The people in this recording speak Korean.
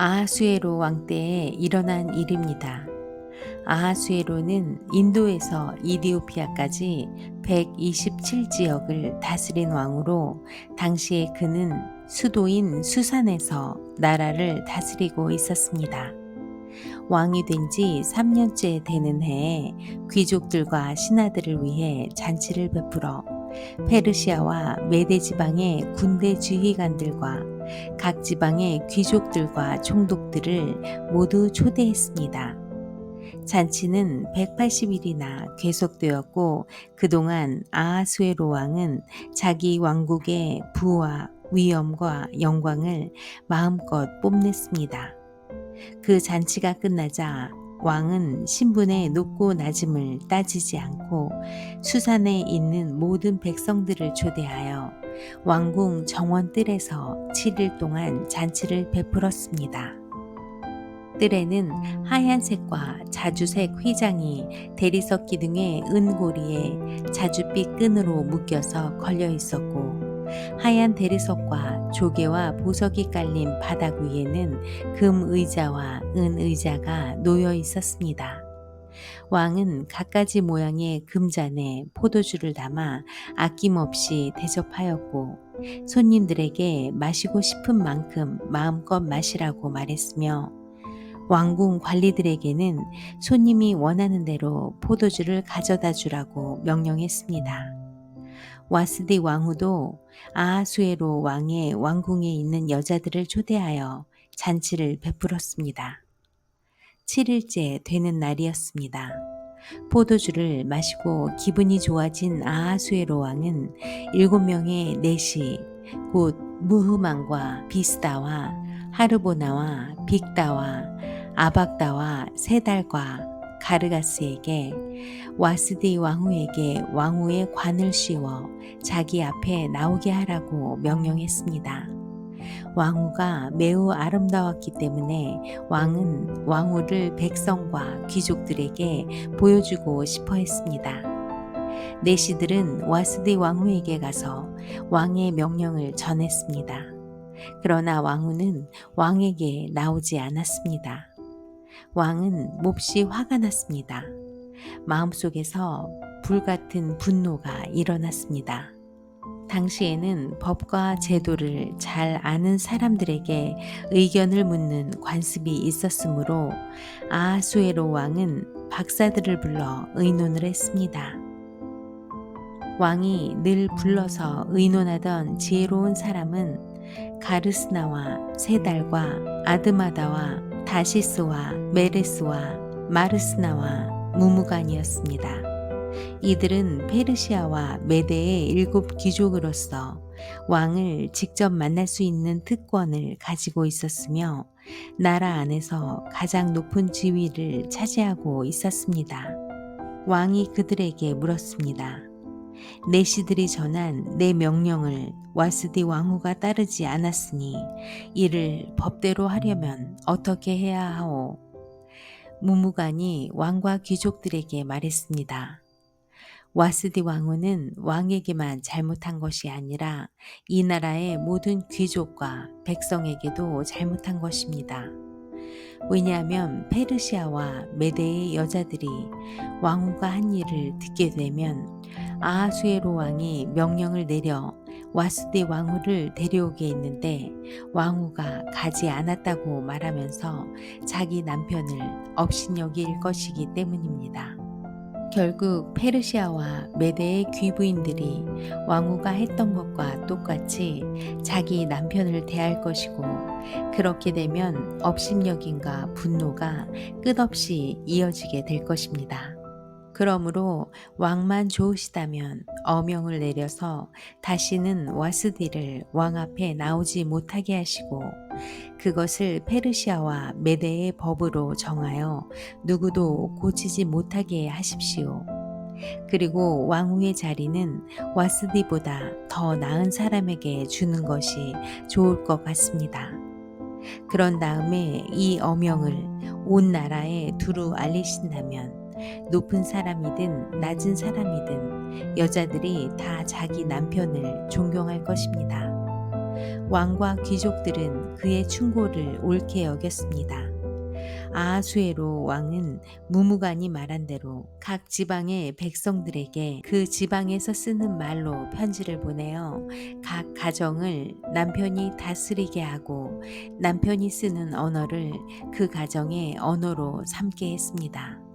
아하수에로 왕 때에 일어난 일입니다. 아하수에로는 인도에서 이디오피아까지 127지역을 다스린 왕으로 당시에 그는 수도인 수산에서 나라를 다스리고 있었습니다. 왕이 된 지 3년째 되는 해에 귀족들과 신하들을 위해 잔치를 베풀어 페르시아와 메데 지방의 군대 지휘관들과 각 지방의 귀족들과 총독들을 모두 초대했습니다. 잔치는 180일이나 계속되었고 그동안 아하수에로 왕은 자기 왕국의 부와 위엄과 영광을 마음껏 뽐냈습니다. 그 잔치가 끝나자 왕은 신분의 높고 낮음을 따지지 않고 수산에 있는 모든 백성들을 초대하여 왕궁 정원 뜰에서 7일 동안 잔치를 베풀었습니다. 뜰에는 하얀색과 자주색 휘장이 대리석 기둥의 은고리에 자줏빛 끈으로 묶여서 걸려 있었고 하얀 대리석과 조개와 보석이 깔린 바닥 위에는 금 의자와 은 의자가 놓여 있었습니다. 왕은 갖가지 모양의 금잔에 포도주를 담아 아낌없이 대접하였고 손님들에게 마시고 싶은 만큼 마음껏 마시라고 말했으며 왕궁 관리들에게는 손님이 원하는 대로 포도주를 가져다 주라고 명령했습니다. 와스디 왕후도 아하수에로 왕의 왕궁에 있는 여자들을 초대하여 잔치를 베풀었습니다. 7일째 되는 날이었습니다. 포도주를 마시고 기분이 좋아진 아하수에로 왕은 일곱 명의 내시, 곧 무흐만과 비스다와 하르보나와 빅다와 아박다와 세달과 가르가스에게 와스디 왕후에게 왕후의 관을 씌워 자기 앞에 나오게 하라고 명령했습니다. 왕후가 매우 아름다웠기 때문에 왕은 왕후를 백성과 귀족들에게 보여주고 싶어 했습니다. 내시들은 와스디 왕후에게 가서 왕의 명령을 전했습니다. 그러나 왕후는 왕에게 나오지 않았습니다. 왕은 몹시 화가 났습니다. 마음속에서 불같은 분노가 일어났습니다. 당시에는 법과 제도를 잘 아는 사람들에게 의견을 묻는 관습이 있었으므로 아하수에로 왕은 박사들을 불러 의논을 했습니다. 왕이 늘 불러서 의논하던 지혜로운 사람은 가르스나와 세달과 아드마다와 다시스와 메레스와 마르스나와 무무간이었습니다. 이들은 페르시아와 메대의 일곱 귀족으로서 왕을 직접 만날 수 있는 특권을 가지고 있었으며 나라 안에서 가장 높은 지위를 차지하고 있었습니다. 왕이 그들에게 물었습니다. 내시들이 전한 내 명령을 와스디 왕후가 따르지 않았으니 이를 법대로 하려면 어떻게 해야 하오? 무무간이 왕과 귀족들에게 말했습니다. 와스디 왕후는 왕에게만 잘못한 것이 아니라 이 나라의 모든 귀족과 백성에게도 잘못한 것입니다. 왜냐하면 페르시아와 메대의 여자들이 왕후가 한 일을 듣게 되면 아하수에로 왕이 명령을 내려 와스디 왕후를 데려오게 했는데 왕후가 가지 않았다고 말하면서 자기 남편을 업신여길 것이기 때문입니다. 결국 페르시아와 메대의 귀부인들이 왕후가 했던 것과 똑같이 자기 남편을 대할 것이고 그렇게 되면 업신여김과 분노가 끝없이 이어지게 될 것입니다. 그러므로 왕만 좋으시다면 어명을 내려서 다시는 와스디를 왕 앞에 나오지 못하게 하시고 그것을 페르시아와 메대의 법으로 정하여 누구도 고치지 못하게 하십시오. 그리고 왕후의 자리는 와스디보다 더 나은 사람에게 주는 것이 좋을 것 같습니다. 그런 다음에 이 어명을 온 나라에 두루 알리신다면 높은 사람이든 낮은 사람이든 여자들이 다 자기 남편을 존경할 것입니다. 왕과 귀족들은 그의 충고를 옳게 여겼습니다. 아하수에로 왕은 무무간이 말한 대로 각 지방의 백성들에게 그 지방에서 쓰는 말로 편지를 보내어 각 가정을 남편이 다스리게 하고 남편이 쓰는 언어를 그 가정의 언어로 삼게 했습니다.